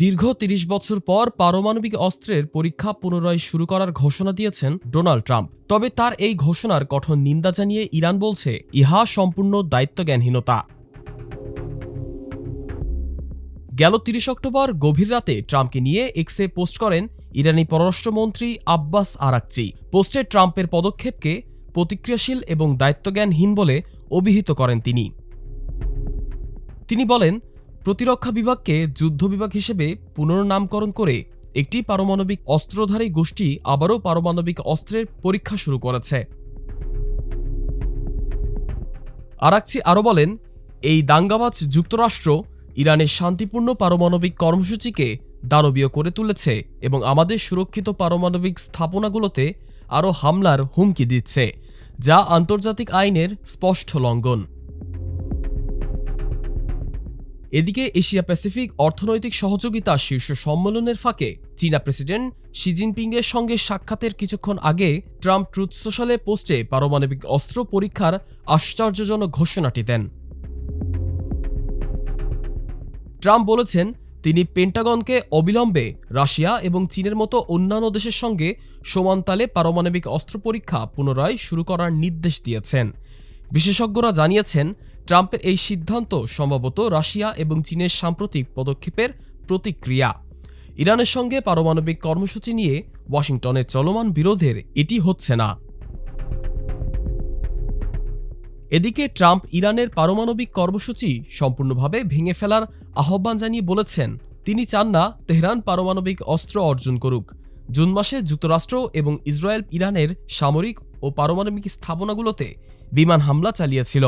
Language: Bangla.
দীর্ঘ তিরিশ বছর পর পারমাণবিক অস্ত্রের পরীক্ষা পুনরায় শুরু করার ঘোষণা দিয়েছেন ডোনাল্ড ট্রাম্প। তবে তার এই ঘোষণার কঠোর নিন্দা জানিয়ে ইরান বলছে, ইহা সম্পূর্ণ দায়িত্বজ্ঞানহীনতা। গেল তিরিশ অক্টোবর গভীর রাতে ট্রাম্পকে নিয়ে এক্সে পোস্ট করেন ইরানি পররাষ্ট্রমন্ত্রী আব্বাস আরাকচি। পোস্টে ট্রাম্পের পদক্ষেপকে প্রতিক্রিয়াশীল এবং দায়িত্বজ্ঞানহীন বলে অভিহিত করেন তিনি। তিনি বলেন প্রতিরক্ষা বিভাগকে যুদ্ধ বিভাগ হিসেবে পুনর্নামকরণ করে একটি পারমাণবিক অস্ত্রধারী গোষ্ঠী আবারও পারমাণবিক অস্ত্রের পরীক্ষা শুরু করেছে। আরাকচি আরও বলেন, এই দাঙ্গাবাজ যুক্তরাষ্ট্র ইরানের শান্তিপূর্ণ পারমাণবিক কর্মসূচিকে দানবীয় করে তুলেছে এবং আমাদের সুরক্ষিত পারমাণবিক স্থাপনাগুলোতে আরও হামলার হুমকি দিচ্ছে, যা আন্তর্জাতিক আইনের স্পষ্ট লঙ্ঘন। এদিকে এশিয়া প্যাসিফিক অর্থনৈতিক সহযোগিতা শীর্ষ সম্মেলনের ফাঁকে চীনা প্রেসিডেন্ট শি জিনপিংয়ের সঙ্গে সাক্ষাতের কিছুক্ষণ আগে ট্রাম্প ট্রুথ সোশ্যালে পোস্টে পারমাণবিক অস্ত্র পরীক্ষার আশ্চর্যজনক ঘোষণাটি দেন। ট্রাম্প বলেছেন, তিনি পেন্টাগনকে অবিলম্বে রাশিয়া এবং চীনের মতো অন্যান্য দেশের সঙ্গে সমানতালে পারমাণবিক অস্ত্র পরীক্ষা পুনরায় শুরু করার নির্দেশ দিয়েছেন। বিশেষজ্ঞরা জানিয়েছেন, ট্রাম্পের এই সিদ্ধান্ত সম্ভবত রাশিয়া এবং চীনের সাম্প্রতিক পদক্ষেপের প্রতিক্রিয়া। ইরানের সঙ্গে পারমাণবিক কর্মসূচি নিয়ে ওয়াশিংটনের চলমান বিরোধের এটি হচ্ছে না। এদিকে ট্রাম্প ইরানের পারমাণবিক কর্মসূচি সম্পূর্ণভাবে ভেঙে ফেলার আহ্বান জানিয়ে বলেছেন, তিনি চান না তেহরান পারমাণবিক অস্ত্র অর্জন করুক। জুন মাসে যুক্তরাষ্ট্র এবং ইসরায়েল ইরানের সামরিক ও পারমাণবিক স্থাপনাগুলোতে বিমান হামলা চালিয়েছিল।